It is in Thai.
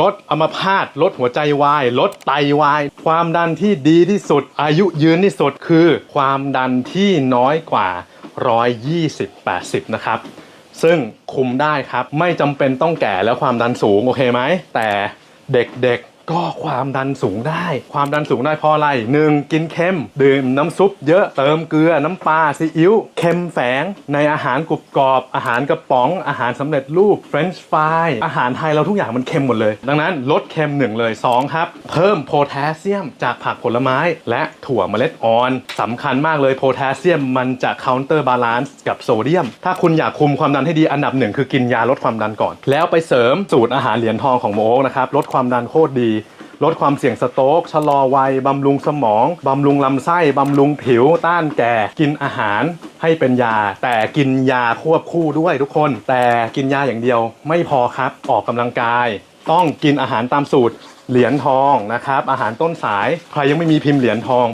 ลดอัมพาตลดหัวใจวาย ลดไตวาย ความดันที่ดีที่สุด อายุยืนที่สุดคือ ความดันที่น้อยกว่า 120-80 นะครับ ซึ่งคุมได้ครับ ไม่จำเป็นต้องแก่แล้วความดันสูง โอเคไหม แต่เด็กๆ ก็ความดันสูงได้ ความดันสูงได้เพราะอะไรหนึ่งกินเค็ม ดื่มน้ำซุปเยอะเติมเกลือน้ำปลาซีอิ๊วเค็มแฝง ในอาหารกรุบกรอบ อาหารกระป๋อง อาหารสำเร็จรูปเฟรนช์ฟรายอาหารไทยเราทุกอย่างมันเค็มหมดเลย ดังนั้นลดเค็มหนึ่งเลยสองครับ เพิ่มโพแทสเซียมจากผักผลไม้ และถั่วเมล็ดอ่อนสำคัญมากเลยโพแทสเซียมมันจะ counter balance กับโซเดียม ถ้าคุณอยากคุมความดันให้ดีอันดับหนึ่งคือกินยาลดความดันก่อน แล้วไปเสริมสูตรอาหารเหรียญทองของโมโอ๊กนะครับลดความดันโคตรดี ลดความเสี่ยงสโตกชะลอวัยบำรุงสมอง บำรุงลำไส้ บำรุงผิว ต้านแก่ กินอาหารให้เป็นยา แต่กินยาควบคู่ด้วยทุกคน แต่กินยาอย่างเดียวไม่พอครับออกกำลังกาย ต้องกินอาหารตามสูตรเหรียญทองนะครับ อาหารต้นสาย ใครยังไม่มีพิมพ์เหรียญทอง